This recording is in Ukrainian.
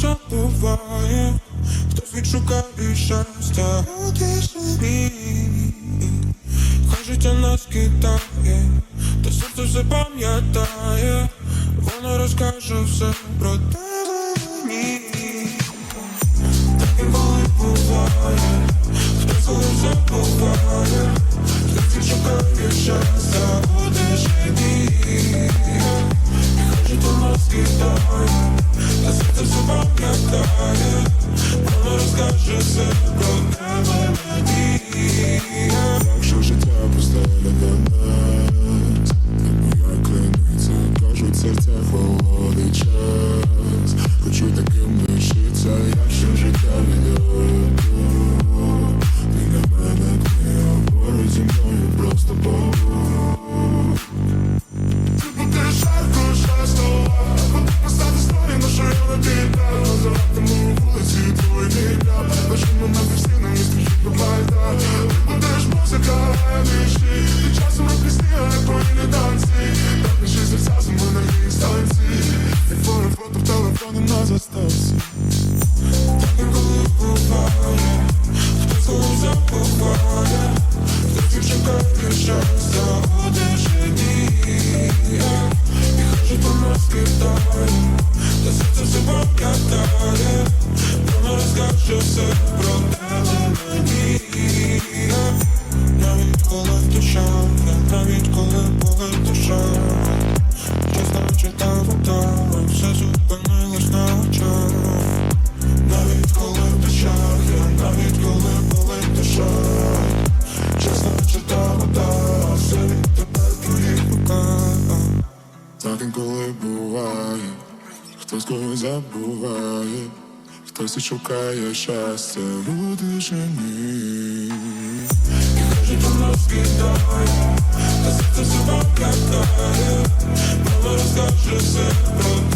забуває, хтось відшукає щастя. У тишині Хай життя нас кидає, та серце все пам'ятає, воно розкаже все про тебе мені Так інколи буває, хтось коли забуває, хтось відшукає щастя. Все про Так інколи буває, хтось когось забуває, хтось і шукає щастя, люди жені. І воно та серце собака тає, мало розкаже все про